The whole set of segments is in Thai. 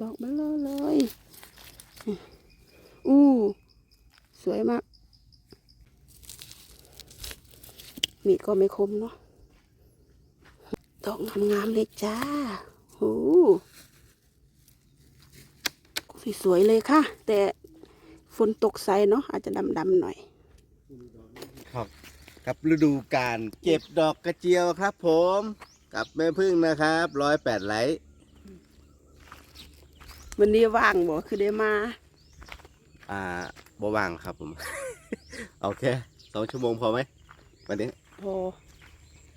ดอกเบลอเลย อู้ สวยมาก มีดก็ไม่คมเนาะ ดอกงามๆเลยจ้าโอ้สวยๆเลยค่ะ แต่ฝนตกใสเนาะอาจจะดำๆหน่อย ครับ กับฤดูการเก็บดอกกระเจียวครับผม กับแม่พึ่งนะครับร้อยแปดไลท์ วันนี้ว่างบ่คือได้มาอ่าบว่างครับผม โอเคสองชั่วโมงพอไหมวันนี้พอ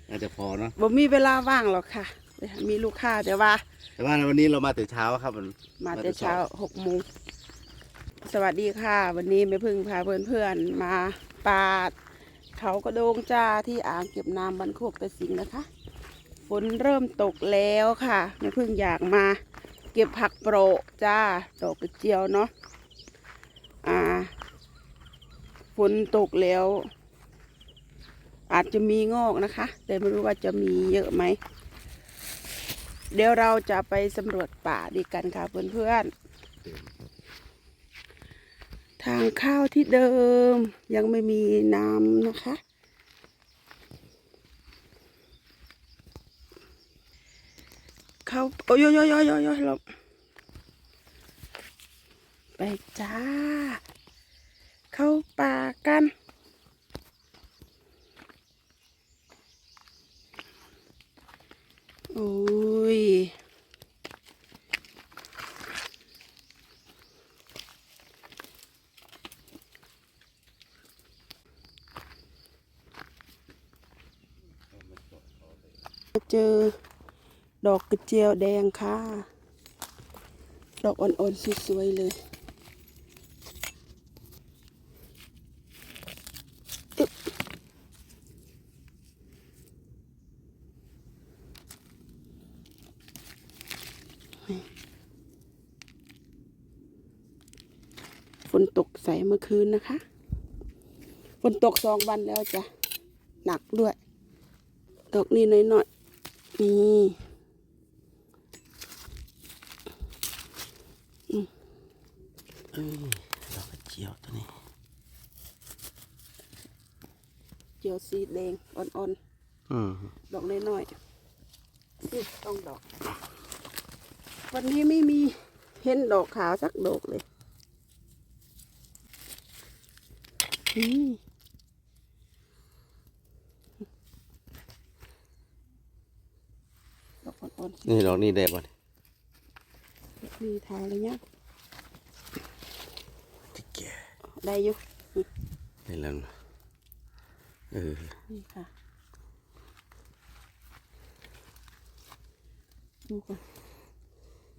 น่าจะพอเนาะบ่มีเวลาว่างหรอกค่ะ มีลูกค้าแต่ว่า แต่ว่าวันนี้เรามาแต่เช้าครับมันมาแต่เช้าหกโมงสวัสดีค่ะ วันนี้แม่พึ่งพาเพื่อนๆมาปาด เขากระโดงจ้าที่อ่างเก็บน้ำบันโคกตะสิงนะคะ ฝนเริ่มตกแล้วค่ะแม่พึ่งอยากมา เก็บผักโปรจ้า ดอกกระเจียวเนาะ อ่า ฝนตกแล้ว อาจจะมีงอกนะคะ แต่ไม่รู้ว่าจะมีเยอะไหม เดี๋ยวเราจะไปสำรวจป่าดีกันค่ะเพื่อนๆ ทางเข้าวที่เดิมยังไม่มีน้ำนะคะ เข้าโอ้ยโยโยโยโยโยหลบไปจ้า เข้าป่ากัน โอ้ยเจอ ดอกกระเจียวแดงค่ะ ดอกอ่อนๆสวยๆเลยฝนตกใสเมื่อคืนนะคะฝนตกสองวันแล้วจ้ะ หนักด้วย ดอกนี้น้อยๆนี่ เอ้ยดอกกระเจียวตัวนี้ เจียวสีแดงอ่อนอืมๆ ดอกน้อยๆนี่ต้องดอก วันนี้ไม่มีเห็นดอกขาวสักดอกเลย นี่ดอกอ่อนนี่ดอกนี้ได้ป่ะๆมีทางเลยเนี่ย ที่แก่ ได้อยู่ได้แล้วนะเออนี่ค่ะดูก่อน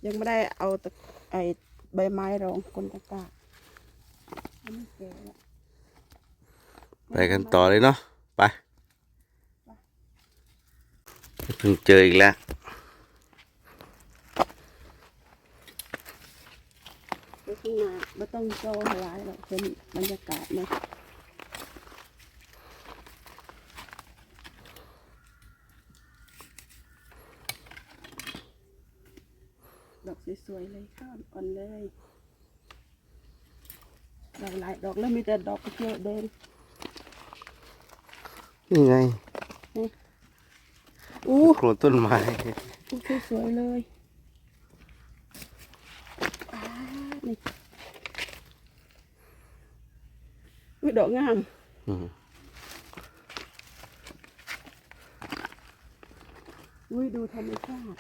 ยังไม่ได้เอาตะไอใบไม้รองกลตะกร้าอันนี้แก่แล้วไปกันต่อเลยเนาะไปเพิ่งเจออีกแล้ว ไปข้างหน้าไม่ต้องโซ่หลายหรอกเป็นบรรยากาศเนี่ยดอกสวยๆเลยข้าวอ่อนเลยดอกหลายดอกแล้วมีแต่ดอกกระเจียวแดงนี่ไงอู้โคลนต้นไม้อู้สวยๆเลยอ่านี่อุ้ยดอก งามอืมอุ้ยดูธรรมชาติ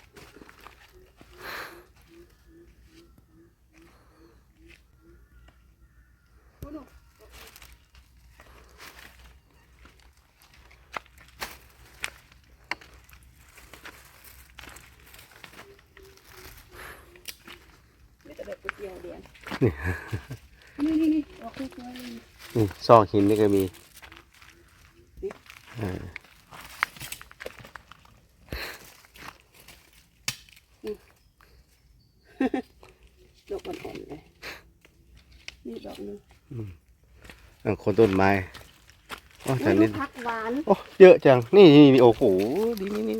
อุ๊ยดูนี่แต่แบบก๋วยเตี๋ยวเดียนนี่นี่นี่ออกสวยๆเลย นี่ซอกหินนี่ก็มีเออดอกอ่อนๆเลยนี่ดอกหนึงอะโคนต้นไม้โอ้แต่นี่นี้ผักหวานโอ้เยอะจัง นี่นี่นี่โอ้โหดีนี่นี่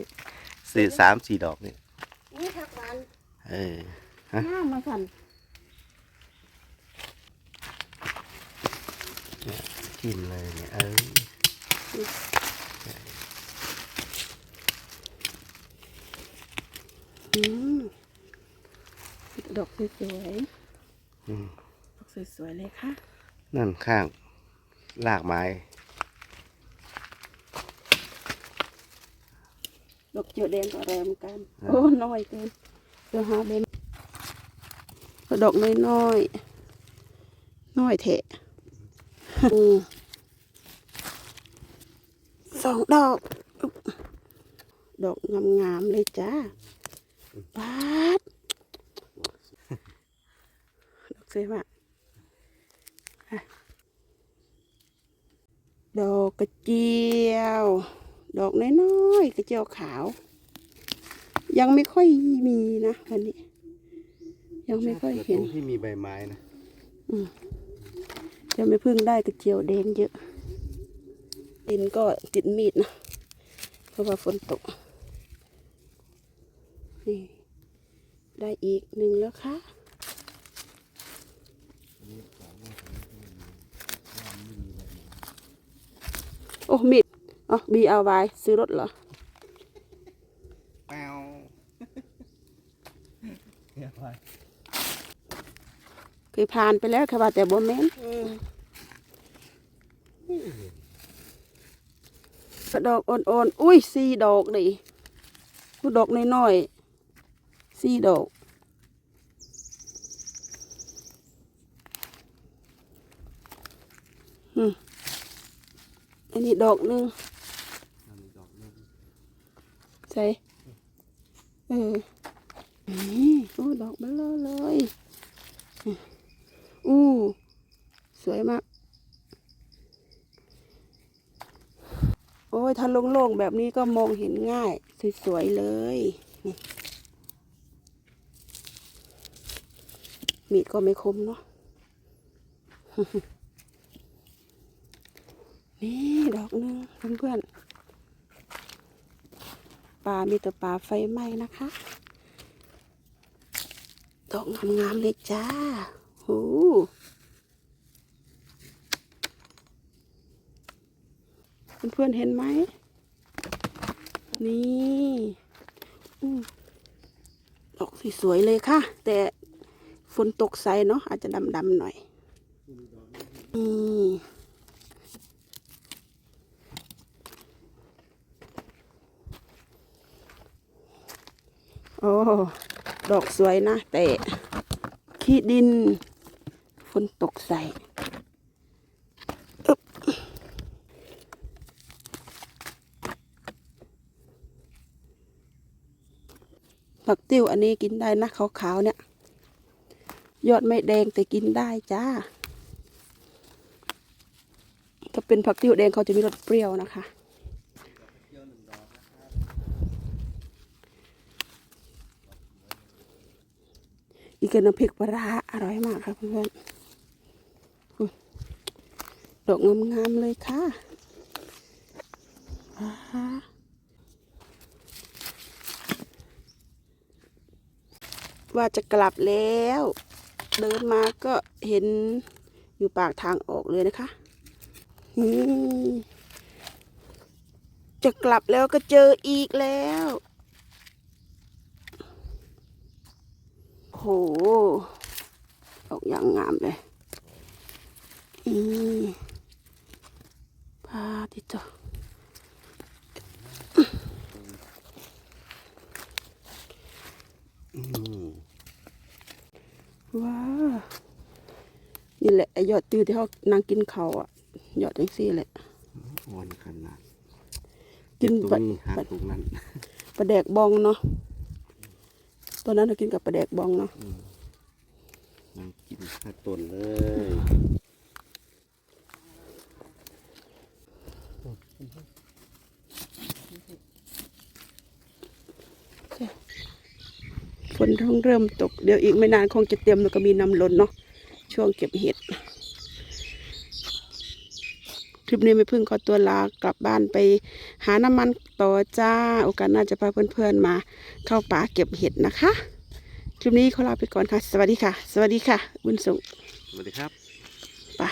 สี่สามสี่ดอกนี่นี่ผักหวาน เออฮะน้ามาสั่น กินเลยเนี่ยเอออืมดอกสวยอืมๆดอกสวยๆเลยค่ะ นั่นข้างลากไม้ดอกเจียวแดงก็แรมกัน โอ้น้อยเกินเดี๋ยวหาเด่นดอกน้อยน้อยๆน้อยเถะอืม สองดอกอุ๊บดอกงามๆเลยจ้าปาดดอกสวยมากอะดอกกระเจียว ดอกน้อยๆกระเจียวขาว ยังไม่ค่อยมีนะวันนี้ ยังไม่ค่อยเห็นตรงที่มีใบไม้นะ จะไม่พึ่งได้กระเจียวแดงเยอะ ดินก็ติดมีดนะ เพราะว่าฝนตก นี่ ได้อีกหนึ่งแล้วค่ะโอ้มีดอ๋อบีเอาไว้ซื้อรถเหรอ แปวเรียบร้อย เคยผ่านไปแล้วค่ะว่าแต่บ่แม่นกระดอกอ่อนๆอุ้ยสี่ดอกดิผู้ดอกน้อยๆสี่ดอกอืมอันนี้ดอกหนึ่งอันนี้ดอกนึงใส่เออนี่โอ้ดอกเบลอเลยอู้สวยมาก โอ้ย ถ้าโล่งๆแบบนี้ก็มองเห็นง่าย สวยๆเลยนี่มีดก็ไม่คมเนาะนี่ดอกหนึงเพื่อนๆปลามีแต่ปลาไฟไหม้นะคะ ดอกงามๆเลยจ้าหู เพื่อนๆเห็นไหม นี่ดอกสวยๆเลยค่ะ แต่ฝนตกใสเนาะอาจจะดำๆหน่อย นี่โอ้ดอกสวยนะ แต่ขี้ดิน ฝนตกใส่ ผักติ้วอันนี้กินได้นะขาวๆเนี่ย ยอดไม่แดงแต่กินได้จ้า ถ้าเป็นผักติ้วแดงเขาจะมีรสเปรี้ยวนะคะ อีกน้ำพริกปลาอร่อยมากค่ะเพื่อนๆดอกงามๆเลยค่ะ ว่าจะกลับแล้ว เดินมาก็เห็นอยู่ปากทางออกเลยนะคะจะกลับแล้วก็เจออีกแล้วโหออกอย่างงามเลยอีพาติโตอืม ว้าวนี่แหละไอยอดตือที่เขานางกินเขาวอะยอดจังซี่แหละวันขนาดกินตรปลางนี้หักตรงนั้นปลาแดกบองเนาะตอนนั้นเรากินกับปลาแดกบองเนาะนั่งกินข้าวต้นเลย นต้องเริ่มตก เดี๋ยวอีกไม่นานคงจะเตรียมแล้วก็มีน้ำล้นเนาะช่วงเก็บเห็ดคลิปนี้ไม่พึ่งขอตัวลากลับบ้านไปหาน้ำมันต่อจ้า โอกาสหน่าจะพาเพื่อนๆมาเข้าป่าเก็บเห็ดนะคะคคลิปนี้ขอลาไปก่อนค่ะ สวัสดีค่ะ สวัสดีค่ะ บุญส่งสวัสดีครับไป